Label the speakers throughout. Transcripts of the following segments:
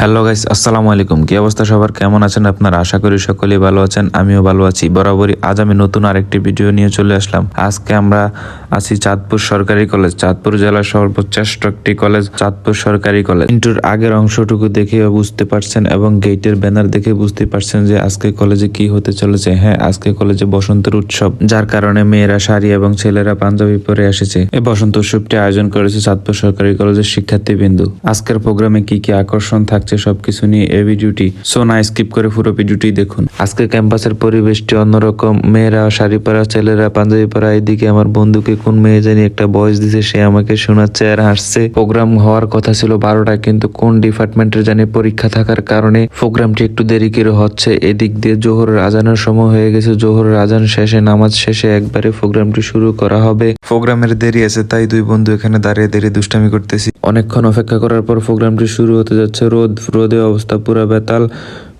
Speaker 1: Hello guys আসসালামু আলাইকুম। কি অবস্থা সবার? কেমন আছেন আপনারা? আশা করি সকলেই ভালো আছেন, আমিও ভালো আছি। বরাবরই আজ আমি নতুন আরেকটি ভিডিও নিয়ে চলে আসলাম। আজকে আমরা আছি চাঁদপুর সরকারি কলেজ। চাঁদপুর জেলার সর্বশ্রেষ্ঠ একটি কলেজ, চাঁদপুর সরকারি কলেজ। ইন্টুর আগের অংশটুকু দেখে বুঝতে পারছেন এবং গেটের ব্যানার দেখে বুঝতে পারছেন যে আজকে কলেজে কি হতে চলেছে। হ্যাঁ আজকে কলেজে বসন্তের উৎসব। যার কারণে মেয়েরা শাড়ি এবং ছেলেরা পাঞ্জাবি পরে এসেছে। এই বসন্ত উৎসবটি আয়োজন করেছে চাঁদপুর সরকারি কলেজের শিক্ষার্থীবৃন্দু। আজকের প্রোগ্রামে কি কি আকর্ষণ থাকছে সবকিছু নিয়ে এই ভিডিওটি। সো না স্কিপ করে পুরো ভিডিওটি দেখুন। আজকে ক্যাম্পাসের পরিবেশটি অন্যরকম। মেয়েরা শাড়ি পরা ছেলেরা পাঞ্জাবি পরা এদিকে আমার বন্ধুকে কোন মেয়ে জানি একটা বয়স দিছে, সে আমাকে শোনাচ্ছে আর হাসছে। প্রোগ্রাম হওয়ার কথা ছিল বারোটা, কিন্তু কোন ডিপার্টমেন্টের জানি পরীক্ষা থাকার কারণে প্রোগ্রামটি একটু দেরি করে হচ্ছে। এদিক দিয়ে জোহরের আজানের সময় হয়ে গেছে। জোহরের আজান শেষে, নামাজ শেষে একবারে প্রোগ্রামটি শুরু করা হবে। প্রোগ্রামের দেরি আছে, তাই দুই বন্ধু এখানে দাঁড়িয়ে দাঁড়িয়ে দুষ্টামি করতেছি। অনেকক্ষণ অপেক্ষা করার পর প্রোগ্রামটি শুরু হতে যাচ্ছে। রোদ রোদে অবস্থা পুরা বেতাল।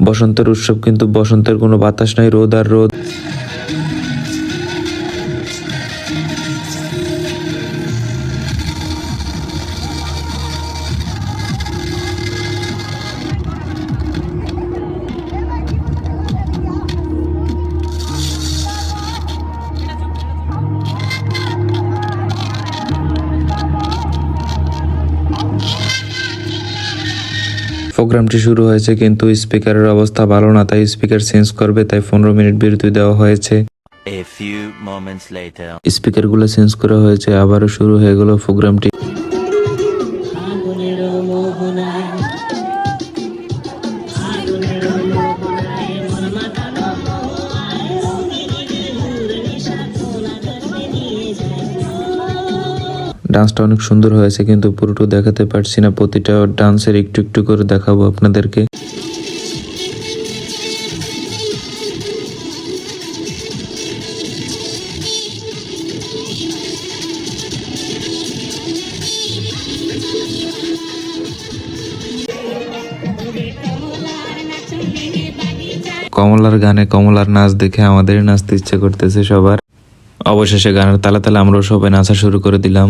Speaker 1: বসন্তের উৎসব কিন্তু বসন্তের কোনো বাতাস নাই রোদ আর রোদ। প্রোগ্রামটি শুরু হয়েছে কিন্তু স্পিকারের অবস্থা ভালো না তাই স্পিকার চেঞ্জ করবে তাই পনেরো মিনিট বিরতি দেওয়া হয়েছে. স্পিকারগুলো চেঞ্জ করা হয়েছে আবারও শুরু হয়ে গেল প্রোগ্রামটি ডান্সটা অনেক সুন্দর হয়েছে, কিন্তু পুরোটা দেখাতে পারছি না। প্রতিটা ডান্সের একটু একটু করে দেখাবো আপনাদেরকে। কমলার গানে কমলার নাচ দেখে আমাদের নাচতে ইচ্ছে করতেছে সবার। অবশেষে গানের তালা তালে আমরাও সবাই নাচা শুরু করে দিলাম।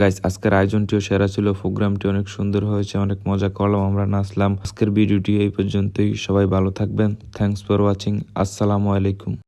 Speaker 1: গাইস আজকের আয়োজনটিও সেরা ছিল প্রোগ্রামটি অনেক সুন্দর হয়েছে, অনেক মজা করলাম, আমরা নাচলাম। আজকের ভিডিওটি এই পর্যন্তই, সবাই ভালো থাকবেন। থ্যাংকস ফর ওয়াচিং আসসালামু আলাইকুম।